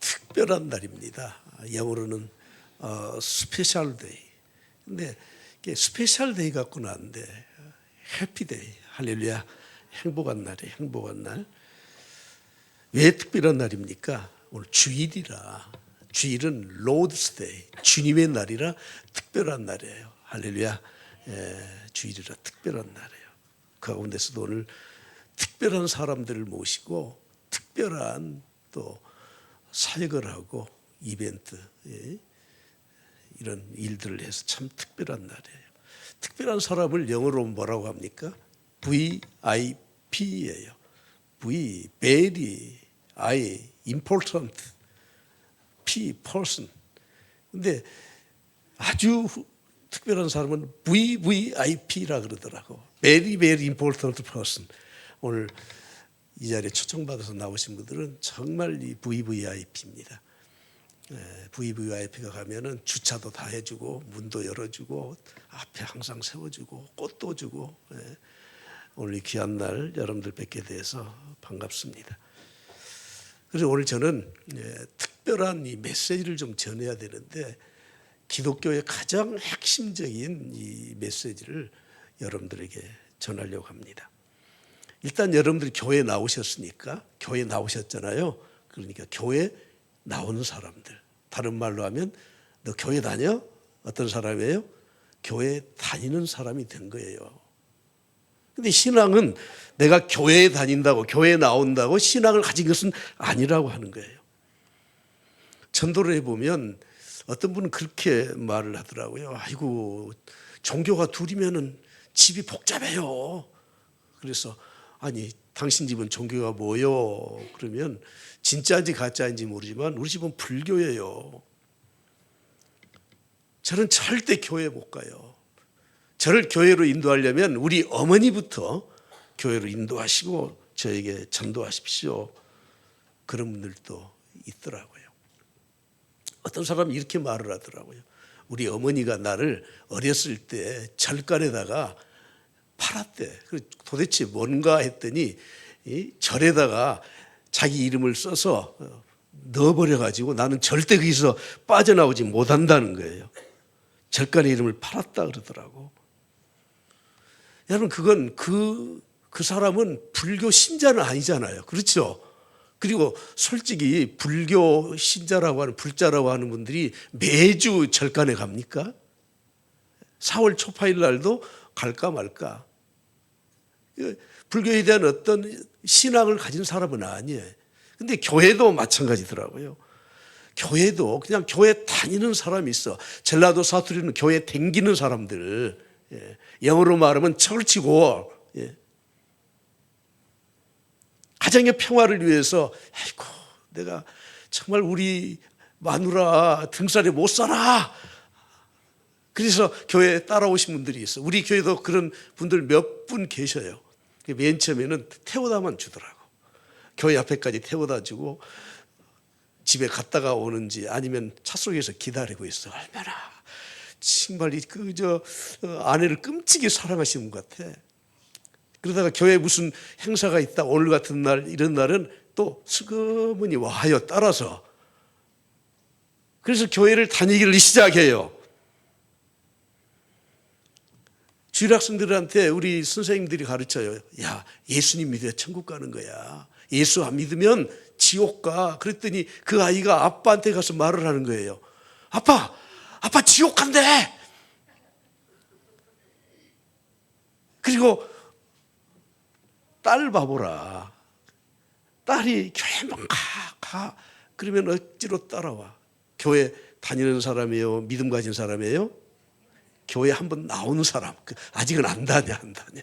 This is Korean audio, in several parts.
특별한 날입니다. 영어로는 어, 스페셜 데이. 근데 이게 스페셜 데이 갖고는 안 돼. 해피 데이. 할렐루야. 행복한 날이에요. 행복한 날. 왜 특별한 날입니까? 오늘 주일이라. 주일은 로드스 데이. 주님의 날이라 특별한 날이에요. 할렐루야. 예, 주일이라 특별한 날이에요. 그 가운데서도 오늘 특별한 사람들을 모시고 특별한 또 사역을 하고 이벤트 예, 이런 일들을 해서 참 특별한 날이에요. 특별한 사람을 영어로 뭐라고 합니까? VIP예요. V very I important P person. 근데 아주 특별한 사람은 VVIP라 그러더라고. Very very important person. 오늘 이 자리에 초청받아서 나오신 분들은 정말 이 VVIP입니다. VVIP가 가면은 주차도 다 해주고 문도 열어주고 앞에 항상 세워주고 꽃도 주고 예. 오늘 이 귀한 날 여러분들 뵙게 돼서 반갑습니다. 그래서 오늘 저는 예, 특별한 이 메시지를 좀 전해야 되는데 기독교의 가장 핵심적인 이 메시지를 여러분들에게 전하려고 합니다. 일단 여러분들이 교회 나오셨으니까 교회 나오셨잖아요. 그러니까 교회 나오는 사람들. 다른 말로 하면 너 교회 다녀? 어떤 사람이에요? 교회 다니는 사람이 된 거예요. 근데 신앙은 내가 교회에 다닌다고 교회에 나온다고 신앙을 가진 것은 아니라고 하는 거예요. 전도를 해보면 어떤 분은 그렇게 말을 하더라고요. 아이고 종교가 둘이면은 집이 복잡해요. 그래서 아니 당신 집은 종교가 뭐요? 그러면 진짜인지 가짜인지 모르지만 우리 집은 불교예요. 저는 절대 교회 못 가요. 저를 교회로 인도하려면 우리 어머니부터 교회로 인도하시고 저에게 전도하십시오. 그런 분들도 있더라고요. 어떤 사람이 이렇게 말을 하더라고요. 우리 어머니가 나를 어렸을 때 절간에다가 팔았대. 도대체 뭔가 했더니 이 절에다가 자기 이름을 써서 넣어버려 가지고 나는 절대 거기서 빠져나오지 못한다는 거예요. 절간의 이름을 팔았다 그러더라고. 여러분 그건 그, 그 사람은 불교 신자는 아니잖아요. 그렇죠? 그리고 솔직히 불교 신자라고 하는 불자라고 하는 분들이 매주 절간에 갑니까? 4월 초파일 날도 갈까 말까. 불교에 대한 어떤 신앙을 가진 사람은 아니에요. 근데 교회도 마찬가지더라고요. 교회도 그냥 교회 다니는 사람이 있어. 젤라도 사투리는 교회 댕기는 사람들. 예. 영어로 말하면 철치고 예. 가정의 평화를 위해서 아이고 내가 정말 우리 마누라 등살에 못 살아. 그래서 교회에 따라오신 분들이 있어. 우리 교회도 그런 분들 몇 분 계셔요. 맨 처음에는 태워다만 주더라고. 교회 앞에까지 태워다 주고 집에 갔다가 오는지 아니면 차 속에서 기다리고 있어. 얼마나 정말 그저 아내를 끔찍이 사랑하시는 것 같아. 그러다가 교회 무슨 행사가 있다 오늘 같은 날 이런 날은 또 슬그머니 와요 따라서. 그래서 교회를 다니기를 시작해요. 주일학생들한테 우리 선생님들이 가르쳐요. 야, 예수님 믿어야 천국 가는 거야. 예수 안 믿으면 지옥 가. 그랬더니 그 아이가 아빠한테 가서 말을 하는 거예요. 아빠, 아빠 지옥 간대. 그리고 딸 봐보라. 딸이 교회만 가, 가. 그러면 어찌로 따라와? 교회 다니는 사람이에요? 믿음 가진 사람이에요? 교회 한번 나오는 사람. 그 아직은 안 다냐, 안 다냐.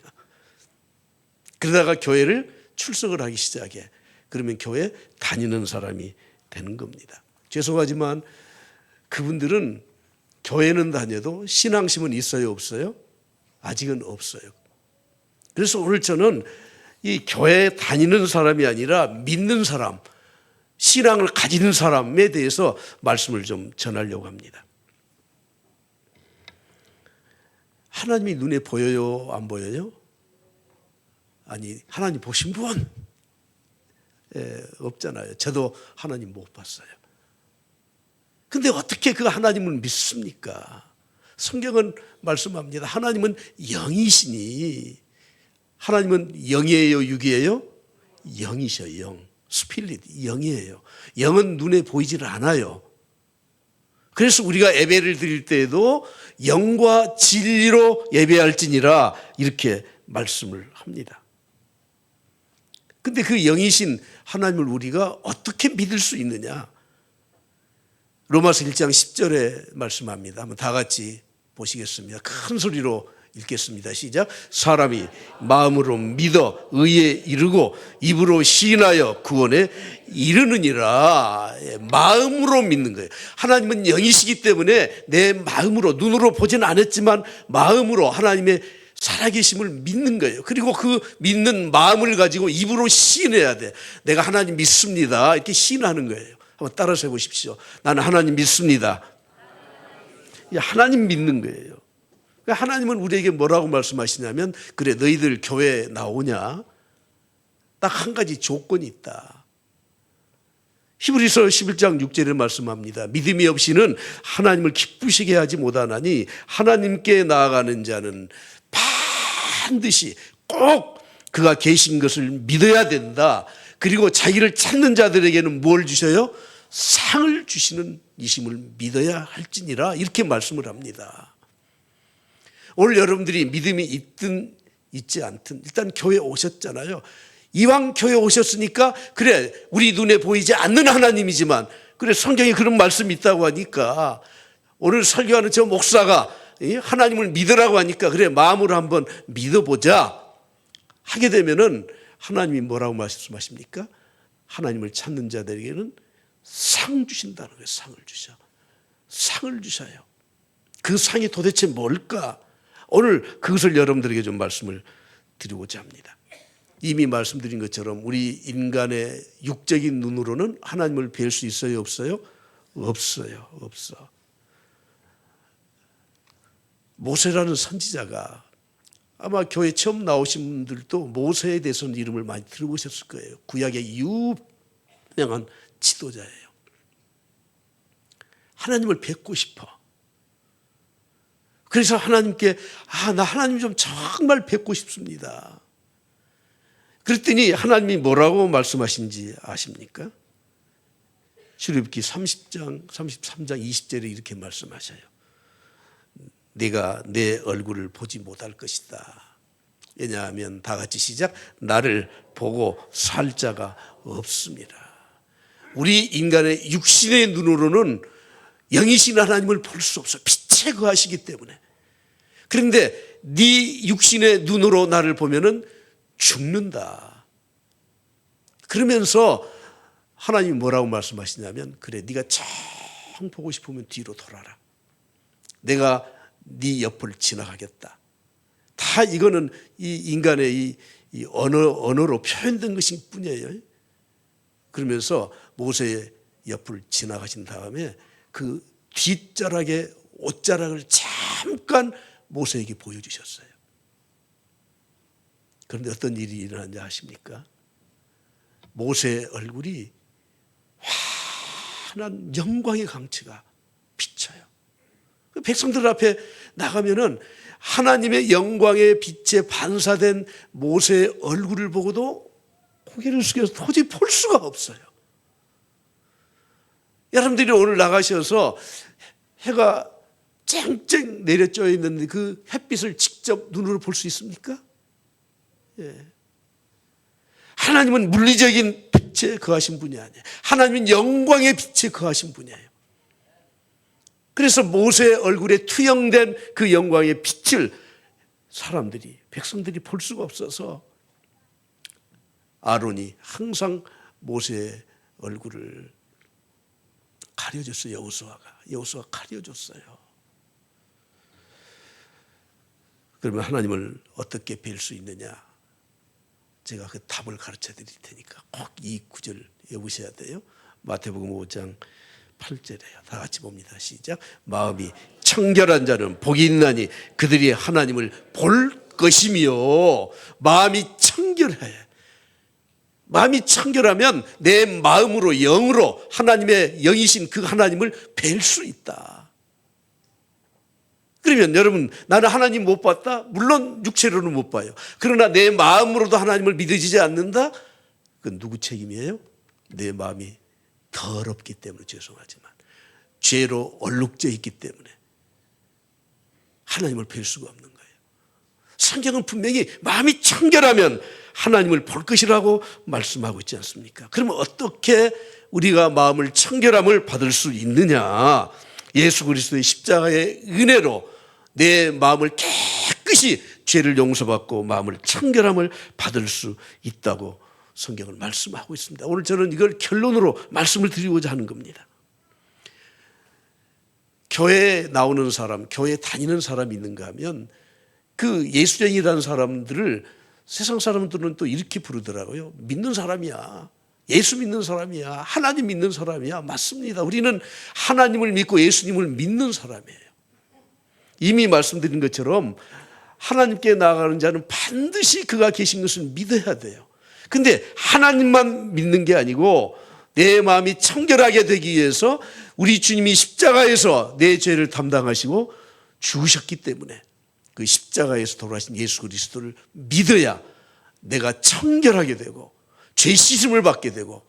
그러다가 교회를 출석을 하기 시작해. 그러면 교회 다니는 사람이 되는 겁니다. 죄송하지만 그분들은 교회는 다녀도 신앙심은 있어요, 없어요? 아직은 없어요. 그래서 오늘 저는 이 교회 다니는 사람이 아니라 믿는 사람, 신앙을 가지는 사람에 대해서 말씀을 좀 전하려고 합니다. 하나님이 눈에 보여요? 안 보여요? 아니, 하나님 보신 분? 에, 없잖아요. 저도 하나님 못 봤어요. 근데 어떻게 그 하나님을 믿습니까? 성경은 말씀합니다. 하나님은 영이시니 하나님은 영이에요, 육이에요? 영이셔, 영. 스피릿, 영이에요. 영은 눈에 보이질 않아요. 그래서 우리가 예배를 드릴 때에도 영과 진리로 예배할지니라 이렇게 말씀을 합니다. 근데 그 영이신 하나님을 우리가 어떻게 믿을 수 있느냐? 로마서 1장 10절에 말씀합니다. 한번 다 같이 보시겠습니다. 큰 소리로 읽겠습니다. 시작. 사람이 마음으로 믿어 의에 이르고 입으로 시인하여 구원에 이르느니라. 예, 마음으로 믿는 거예요. 하나님은 영이시기 때문에 내 마음으로 눈으로 보지는 않았지만 마음으로 하나님의 살아계심을 믿는 거예요. 그리고 그 믿는 마음을 가지고 입으로 시인해야 돼. 내가 하나님 믿습니다. 이렇게 시인하는 거예요. 한번 따라서 해보십시오. 나는 하나님 믿습니다. 하나님 믿는 거예요. 그러니까 하나님은 우리에게 뭐라고 말씀하시냐면 그래 너희들 교회 나오냐? 딱 한 가지 조건이 있다. 히브리서 11장 6절에 말씀합니다. 믿음이 없이는 하나님을 기쁘시게 하지 못하나니 하나님께 나아가는 자는 반드시 꼭 그가 계신 것을 믿어야 된다. 그리고 자기를 찾는 자들에게는 뭘 주셔요? 상을 주시는 이심을 믿어야 할지니라 이렇게 말씀을 합니다. 오늘 여러분들이 믿음이 있든 있지 않든 일단 교회 오셨잖아요. 이왕 교회 오셨으니까 그래 우리 눈에 보이지 않는 하나님이지만 그래 성경에 그런 말씀이 있다고 하니까 오늘 설교하는 저 목사가 하나님을 믿으라고 하니까 그래 마음으로 한번 믿어보자 하게 되면은 하나님이 뭐라고 말씀하십니까? 하나님을 찾는 자들에게는 상 주신다는 거예요. 상을 주셔. 상을 주셔요. 그 상이 도대체 뭘까? 오늘 그것을 여러분들에게 좀 말씀을 드리고자 합니다. 이미 말씀드린 것처럼 우리 인간의 육적인 눈으로는 하나님을 뵐 수 있어요, 없어요? 없어요, 없어. 모세라는 선지자가 아마 교회 처음 나오신 분들도 모세에 대해서는 이름을 많이 들어보셨을 거예요. 구약의 유명한 지도자예요. 하나님을 뵙고 싶어. 그래서 하나님께 아, 나 하나님 좀 정말 뵙고 싶습니다. 그랬더니 하나님이 뭐라고 말씀하신지 아십니까? 출애굽기 30장, 33장 20절에 이렇게 말씀하셔요. 내가 내 얼굴을 보지 못할 것이다. 왜냐하면 다 같이 시작. 나를 보고 살 자가 없습니다. 우리 인간의 육신의 눈으로는 영이신 하나님을 볼 수 없어. 빛에 거하시기 때문에. 그런데 네 육신의 눈으로 나를 보면은 죽는다. 그러면서 하나님이 뭐라고 말씀하시냐면 그래 네가 참 보고 싶으면 뒤로 돌아라. 내가 네 옆을 지나가겠다. 다 이거는 이 인간의 이, 이 언어 언어로 표현된 것일 뿐이에요. 그러면서 모세의 옆을 지나가신 다음에 그 뒷자락의 옷자락을 잠깐 모세에게 보여주셨어요. 그런데 어떤 일이 일어났는지 아십니까? 모세의 얼굴이 환한 영광의 강치가 비쳐요. 그 백성들 앞에 나가면은 하나님의 영광의 빛에 반사된 모세의 얼굴을 보고도 고개를 숙여서 도저히 볼 수가 없어요. 여러분들이 오늘 나가셔서 해가 쨍쨍 내려져 있는데 그 햇빛을 직접 눈으로 볼 수 있습니까? 예. 하나님은 물리적인 빛에 거하신 분이 아니에요. 하나님은 영광의 빛에 거하신 분이에요. 그래서 모세의 얼굴에 투영된 그 영광의 빛을 사람들이, 백성들이 볼 수가 없어서 아론이 항상 모세의 얼굴을 가려줬어요. 여호수아가. 여호수아가 가려줬어요. 그러면 하나님을 어떻게 뵐 수 있느냐? 제가 그 답을 가르쳐 드릴 테니까 꼭 이 구절 외우셔야 돼요. 마태복음 5장 8절에요. 다 같이 봅니다. 시작. 마음이 청결한 자는 복이 있나니 그들이 하나님을 볼 것이며 마음이 청결해. 마음이 청결하면 내 마음으로 영으로 하나님의 영이신 그 하나님을 뵐 수 있다. 그러면 여러분 나는 하나님 못 봤다? 물론 육체로는 못 봐요. 그러나 내 마음으로도 하나님을 믿어지지 않는다? 그건 누구 책임이에요? 내 마음이 더럽기 때문에 죄송하지만 죄로 얼룩져 있기 때문에 하나님을 뵐 수가 없는 거예요. 성경은 분명히 마음이 청결하면 하나님을 볼 것이라고 말씀하고 있지 않습니까? 그러면 어떻게 우리가 마음을 청결함을 받을 수 있느냐? 예수 그리스도의 십자가의 은혜로 내 마음을 깨끗이 죄를 용서받고 마음을 청결함을 받을 수 있다고 성경을 말씀하고 있습니다. 오늘 저는 이걸 결론으로 말씀을 드리고자 하는 겁니다. 교회에 나오는 사람, 교회 다니는 사람이 있는가 하면 그 예수쟁이라는 사람들을 세상 사람들은 또 이렇게 부르더라고요. 믿는 사람이야. 예수 믿는 사람이야. 하나님 믿는 사람이야. 맞습니다. 우리는 하나님을 믿고 예수님을 믿는 사람이에요. 이미 말씀드린 것처럼 하나님께 나아가는 자는 반드시 그가 계신 것을 믿어야 돼요. 근데 하나님만 믿는 게 아니고 내 마음이 청결하게 되기 위해서 우리 주님이 십자가에서 내 죄를 담당하시고 죽으셨기 때문에 그 십자가에서 돌아가신 예수 그리스도를 믿어야 내가 청결하게 되고 죄 씻음을 받게 되고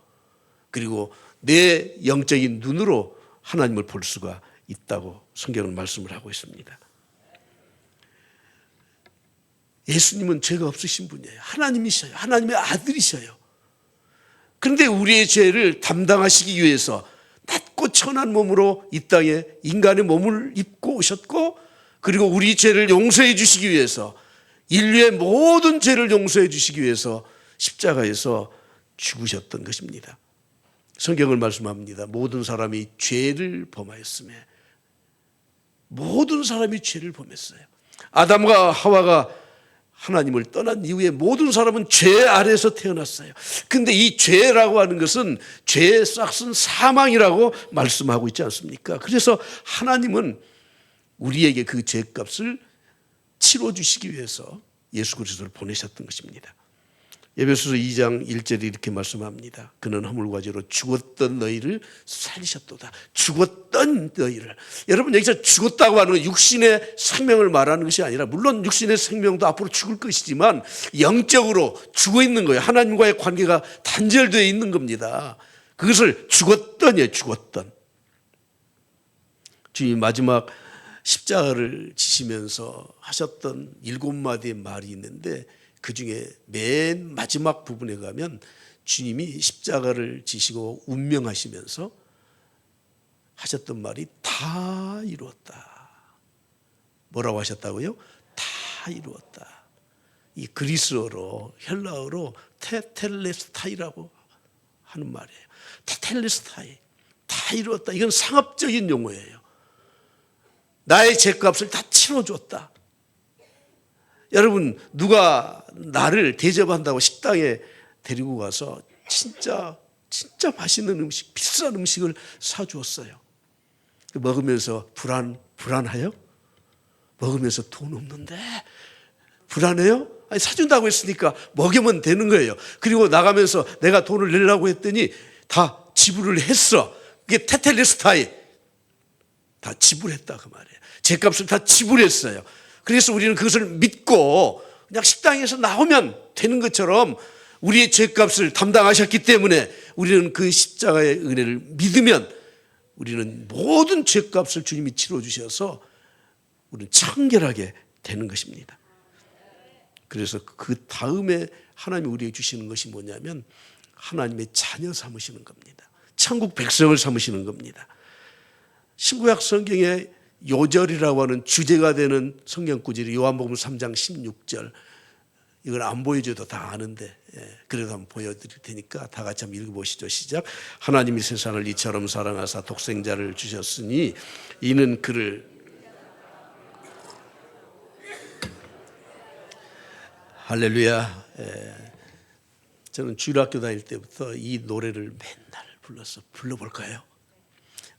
그리고 내 영적인 눈으로 하나님을 볼 수가 있다고 성경은 말씀을 하고 있습니다. 예수님은 죄가 없으신 분이에요. 하나님이셔요. 하나님의 아들이셔요. 그런데 우리의 죄를 담당하시기 위해서 낮고 천한 몸으로 이 땅에 인간의 몸을 입고 오셨고 그리고 우리 죄를 용서해 주시기 위해서 인류의 모든 죄를 용서해 주시기 위해서 십자가에서 죽으셨던 것입니다. 성경을 말씀합니다. 모든 사람이 죄를 범하였음에 모든 사람이 죄를 범했어요. 아담과 하와가 하나님을 떠난 이후에 모든 사람은 죄 아래서 태어났어요. 근데 이 죄라고 하는 것은 죄의 싹은 사망이라고 말씀하고 있지 않습니까? 그래서 하나님은 우리에게 그 죄값을 치러 주시기 위해서 예수 그리스도를 보내셨던 것입니다. 예배소서 2장 1절에 이렇게 말씀합니다. 그는 허물과 죄로 죽었던 너희를 살리셨도다. 죽었던 너희를. 여러분 여기서 죽었다고 하는 건 육신의 생명을 말하는 것이 아니라 물론 육신의 생명도 앞으로 죽을 것이지만 영적으로 죽어 있는 거예요. 하나님과의 관계가 단절되어 있는 겁니다. 그것을 죽었던이에요. 죽었던. 주님 마지막 십자가를 지시면서 하셨던 일곱 마디의 말이 있는데 그 중에 맨 마지막 부분에 가면 주님이 십자가를 지시고 운명하시면서 하셨던 말이 다 이루었다. 뭐라고 하셨다고요? 다 이루었다. 이 그리스어로 헬라어로 테텔레스타이라고 하는 말이에요. 테텔레스타이. 다 이루었다. 이건 상업적인 용어예요. 나의 죄값을 다 치러줬다. 여러분 누가 나를 대접한다고 식당에 데리고 가서 진짜 진짜 맛있는 음식, 비싼 음식을 사주었어요. 먹으면서 불안 불안해요? 먹으면서 돈 없는데 불안해요? 아니 사준다고 했으니까 먹으면 되는 거예요. 그리고 나가면서 내가 돈을 내려고 했더니 다 지불을 했어. 그게 테텔레스타이 다 지불했다 그 말이에요. 제 값을 다 지불했어요. 그래서 우리는 그것을 믿고 그냥 식당에서 나오면 되는 것처럼 우리의 죄값을 담당하셨기 때문에 우리는 그 십자가의 은혜를 믿으면 우리는 모든 죄값을 주님이 치러주셔서 우리는 청결하게 되는 것입니다. 그래서 그 다음에 하나님이 우리에게 주시는 것이 뭐냐면 하나님의 자녀 삼으시는 겁니다. 천국 백성을 삼으시는 겁니다. 신구약 성경에 요절이라고 하는 주제가 되는 성경 구절이 요한복음 3장 16절. 이걸 안 보여줘도 다 아는데 예, 그래도 한번 보여드릴 테니까 다 같이 한번 읽어보시죠. 시작. 하나님이 세상을 이처럼 사랑하사 독생자를 주셨으니 이는 그를 할렐루야. 예, 저는 주일학교 다닐 때부터 이 노래를 맨날 불러서 불러볼까요?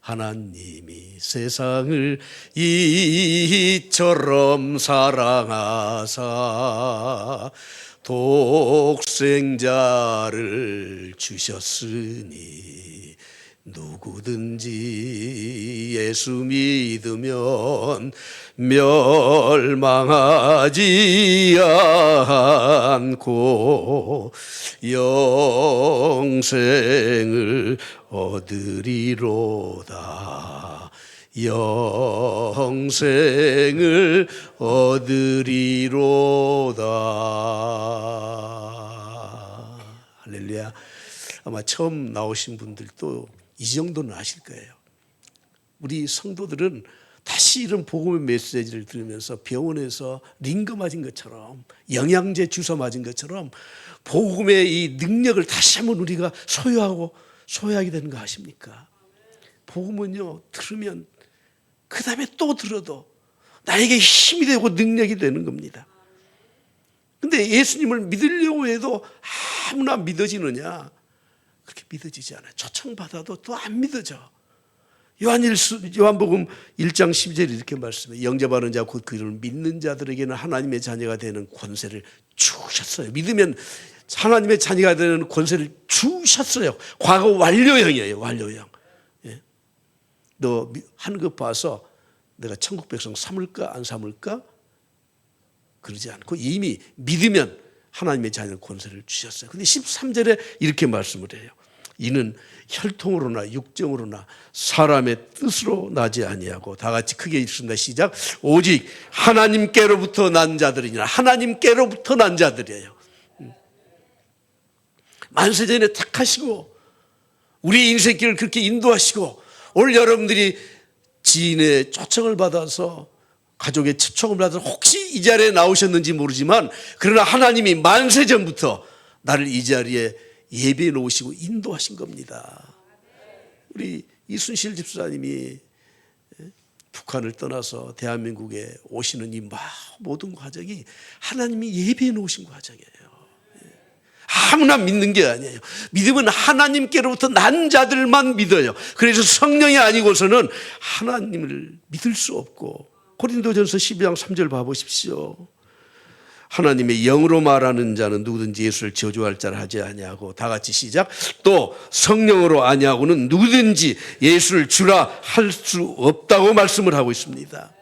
하나님이 세상을 이처럼 사랑하사 독생자를 주셨으니 누구든지 예수 믿으면 멸망하지 않고 영생을 얻으리로다. 영생을 얻으리로다. 할렐루야. 아마 처음 나오신 분들도 이 정도는 아실 거예요. 우리 성도들은 다시 이런 복음의 메시지를 들으면서 병원에서 링거 맞은 것처럼 영양제 주사 맞은 것처럼 복음의 이 능력을 다시 한번 우리가 소유하고 소유하게 되는 거 아십니까? 복음은요 들으면 그 다음에 또 들어도 나에게 힘이 되고 능력이 되는 겁니다. 근데 예수님을 믿으려고 해도 아무나 믿어지느냐? 그렇게 믿어지지 않아요. 초청받아도 또 안 믿어져. 요한일수 요한복음 1장 12절 이렇게 말씀해 영접하는 자 곧 그를 믿는 자들에게는 하나님의 자녀가 되는 권세를 주셨어요. 믿으면 하나님의 자녀가 되는 권세를 주셨어요. 과거 완료형이에요. 완료형. 예. 너거 봐서 내가 천국 백성 삼을까 안 삼을까 그러지 않고 이미 믿으면 하나님의 자녀 권세를 주셨어요. 근데 13절에 이렇게 말씀을 해요. 이는 혈통으로나 육정으로나 사람의 뜻으로 나지 아니하고 다 같이 크게 읽습니다. 시작. 오직 하나님께로부터 난 자들이니라. 하나님께로부터 난 자들이에요. 만세전에 택하시고 우리 인생길을 그렇게 인도하시고 오늘 여러분들이 지인의 초청을 받아서 가족의 초청을 받아서 혹시 이 자리에 나오셨는지 모르지만 그러나 하나님이 만세 전부터 나를 이 자리에 예배해 놓으시고 인도하신 겁니다. 우리 이순실 집사님이 북한을 떠나서 대한민국에 오시는 이 모든 과정이 하나님이 예배해 놓으신 과정이에요. 아무나 믿는 게 아니에요. 믿음은 하나님께로부터 난 자들만 믿어요. 그래서 성령이 아니고서는 하나님을 믿을 수 없고 고린도전서 12장 3절 봐보십시오. 하나님의 영으로 말하는 자는 누구든지 예수를 저주할 자를 하지 아니하고 다 같이 시작. 또 성령으로 아니하고는 누구든지 예수를 주라 할 수 없다고 말씀을 하고 있습니다.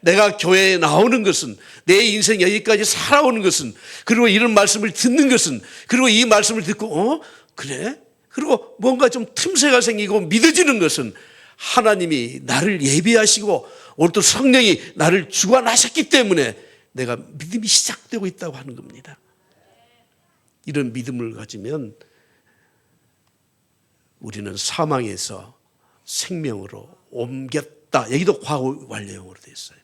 내가 교회에 나오는 것은 내 인생 여기까지 살아오는 것은 그리고 이런 말씀을 듣는 것은 그리고 이 말씀을 듣고 어 그래 그리고 뭔가 좀 틈새가 생기고 믿어지는 것은 하나님이 나를 예비하시고 오늘 또 성령이 나를 주관하셨기 때문에 내가 믿음이 시작되고 있다고 하는 겁니다. 이런 믿음을 가지면 우리는 사망에서 생명으로 옮겼다. 여기도 과거 완료형으로 되어 있어요.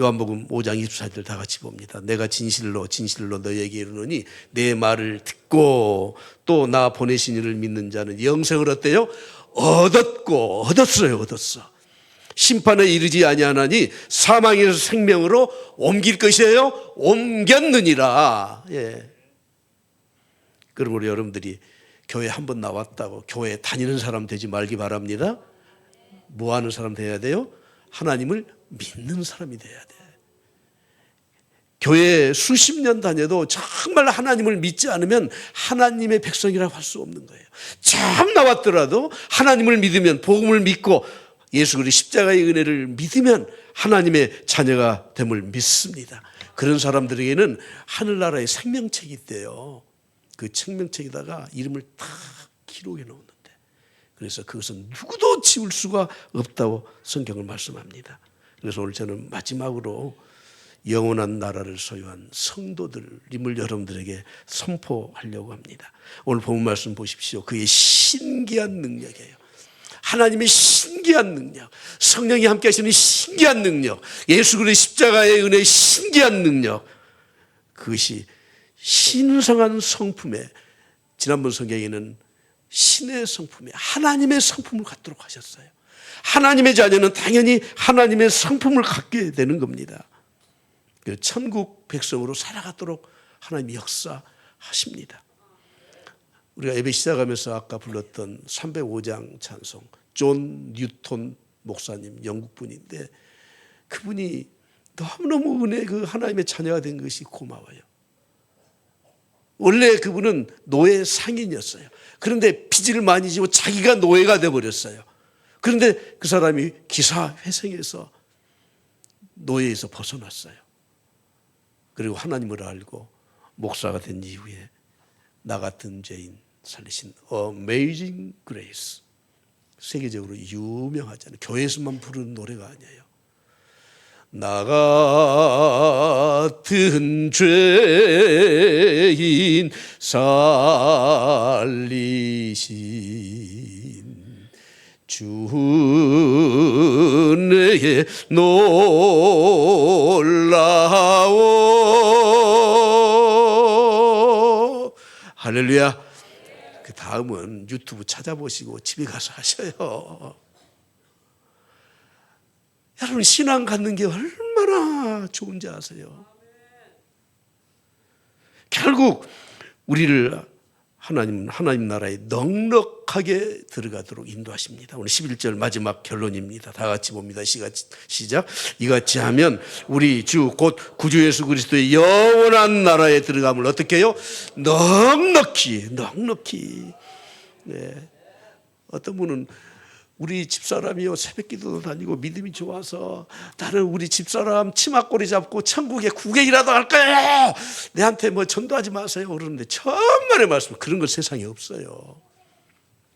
요한복음 5장 24절 다 같이 봅니다. 내가 진실로 진실로 너에게 이르노니 내 말을 듣고 또 나 보내신 이를 믿는 자는 영생을 얻대요. 얻었고 얻었어요. 얻었어. 심판에 이르지 아니하나니 사망에서 생명으로 옮길 것이에요. 옮겼느니라. 예. 그러므로 여러분들이 교회 한 번 나왔다고 교회 다니는 사람 되지 말기 바랍니다. 뭐 하는 사람 돼야 돼요? 하나님을 믿는 사람이 돼야 돼. 교회 수십 년 다녀도 정말 하나님을 믿지 않으면 하나님의 백성이라고 할 수 없는 거예요. 처음 나왔더라도 하나님을 믿으면 복음을 믿고 예수 그리스도 십자가의 은혜를 믿으면 하나님의 자녀가 됨을 믿습니다. 그런 사람들에게는 하늘나라의 생명책이 있대요. 그 생명책에다가 이름을 다 기록해 놓는데 그래서 그것은 누구도 지울 수가 없다고 성경을 말씀합니다. 그래서 오늘 저는 마지막으로 영원한 나라를 소유한 성도들임을 여러분들에게 선포하려고 합니다. 오늘 본 말씀 보십시오. 그의 신기한 능력이에요. 하나님의 신기한 능력, 성령이 함께 하시는 신기한 능력, 예수 그리스도의 십자가의 은혜의 신기한 능력, 그것이 신성한 성품에 지난번 성경에는 신의 성품에 하나님의 성품을 갖도록 하셨어요. 하나님의 자녀는 당연히 하나님의 성품을 갖게 되는 겁니다. 그 천국 백성으로 살아가도록 하나님이 역사하십니다. 우리가 예배 시작하면서 아까 불렀던 305장 찬송 존 뉴턴 목사님 영국 분인데 그분이 너무너무 은혜 그 하나님의 자녀가 된 것이 고마워요. 원래 그분은 노예 상인이었어요. 그런데 빚을 많이 지고 자기가 노예가 돼 버렸어요. 그런데 그 사람이 기사 회생해서 노예에서 벗어났어요. 그리고 하나님을 알고 목사가 된 이후에 나 같은 죄인 살리신 Amazing Grace 세계적으로 유명하잖아요. 교회에서만 부르는 노래가 아니에요. 나 같은 죄인 살리신 주의 놀라워 할렐루야 그 다음은 유튜브 찾아보시고 집에 가서 하셔요 여러분 신앙 갖는 게 얼마나 좋은지 아세요 결국 우리를 하나님 하나님 나라에 넉넉하게 들어가도록 인도하십니다. 오늘 11절 마지막 결론입니다. 다 같이 봅니다. 시작. 이같이 하면 우리 주 곧 구주 예수 그리스도의 영원한 나라에 들어감을 어떻게 해요? 넉넉히 넉넉히. 네. 어떤 분은 우리 집사람이요 새벽 기도도 다니고 믿음이 좋아서 나는 우리 집사람 치마꼬리 잡고 천국에 구경이라도 할 거예요. 내한테 뭐 전도하지 마세요. 그러는데 천만의 말씀 그런 거 세상에 없어요.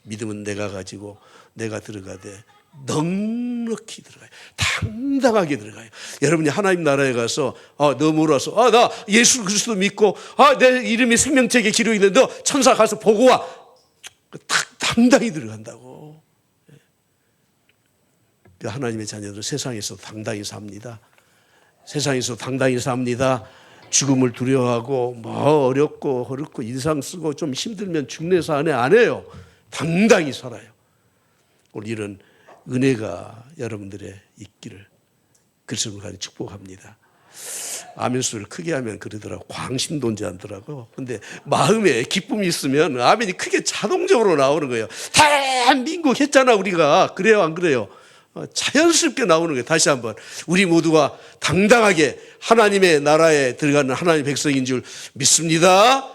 믿음은 내가 가지고 내가 들어가되 넉넉히 들어가요. 당당하게 들어가요. 여러분이 하나님 나라에 가서 아, 너 뭐라서 아, 나 예수 그리스도 믿고 아, 내 이름이 생명책에 기록이 있는데 너 천사 가서 보고 와. 탁 당당히 들어간다고. 그 하나님의 자녀들은 세상에서 당당히 삽니다. 세상에서 당당히 삽니다. 죽음을 두려워하고 뭐 어렵고 어렵고 인상 쓰고 좀 힘들면 죽내서 안해 안 해요. 당당히 살아요. 오늘 이런 은혜가 여러분들의 있기를 그리스도 간에 축복합니다. 아멘 소리를 크게 하면 그러더라고 광신돈지 않더라고. 근데 마음에 기쁨이 있으면 아멘이 크게 자동적으로 나오는 거예요. 대한민국 했잖아 우리가 그래요 안 그래요? 어, 자연스럽게 나오는 거예요. 다시 한번 우리 모두가 당당하게 하나님의 나라에 들어가는 하나님의 백성인 줄 믿습니다.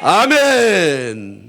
아멘.